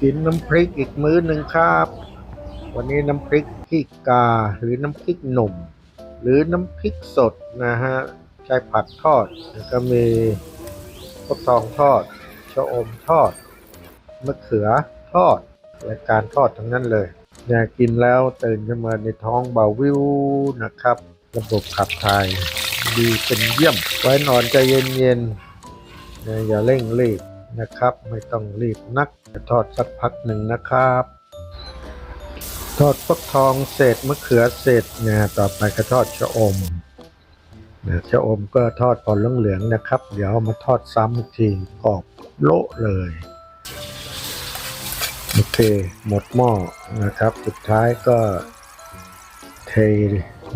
กินน้ำพริกอีกมื้อหนึ่งครับ วันนี้น้ำพริกขี้กาหรือน้ำพริกหนุ่ม หรือน้ำพริกสดนะฮะใช้ผักทอดแล้วก็มีฟักทองทอดชะอมทอดมะเขือทอดรายการทอดทั้งนั้นเลยเนี่ยกินแล้วตื่นขึ้นมาในท้องเบาวิวนะครับ ระบบขับถ่ายดีเป็นเยี่ยม ไว้นอนใจเย็นๆอย่าเร่งรีบ นะครับ ไม่ต้องรีบนักจะทอดสักพักหนึ่งนะครับ ทอดฟักทองเศษมะเขือเศษนะต่อไปก็ทอดชะอมนะชะอมก็ทอดพอเหลืองๆนะครับ เดี๋ยวมาทอดซ้ำอีกทีกรอบโละเลยโอเคหมดหม้อนะครับ สุดท้ายก็เท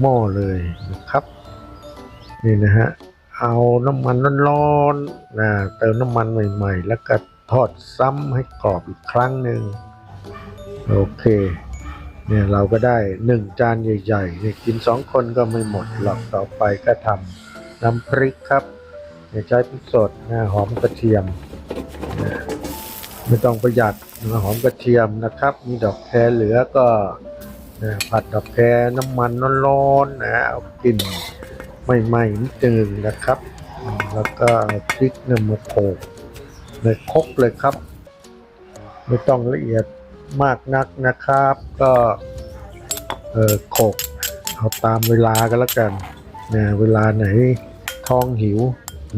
หม้อเลยนะครับ นี่นะฮะ เอาน้ำมันร้อนๆนะเติมน้ำมันใหม่ๆ แล้วก็ทอดซ้ำให้กรอบอีกครั้งหนึ่งโอเคเนี่ยเราก็ได้หนึ่งจานใหญ่ๆเนี่ยกินสองคนก็ไม่หมดหรอกต่อไปก็ทำน้ำพริกครับเนี่ยใช้พริกสดนะหอมกระเทียมนะไม่ต้องประหยัดนะหอมกระเทียมนะครับ มีดอกแครเหลือก็นะผัดดอกแครน้ำมันร้อนๆนะเอากิน ไหม้ๆนิดนึงนะครับ แล้วก็พริกเนี่ยมาโขลกในครกเลยครับ ไม่ต้องละเอียดมากนักนะครับ ก็เออโขกเอาตามเวลาก็แล้วกันนะเวลาไหนท้องหิว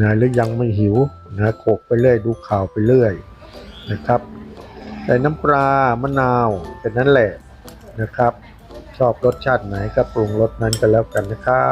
นะหรือยังไม่หิวนะโขกไปเรื่อยดูข่าวไปเรื่อยนะครับใส่น้ำปลามะนาวเป็นนั้นแหละนะครับ ชอบรสชาติไหนก็ปรุงรสนั้นก็แล้วกันนะครับ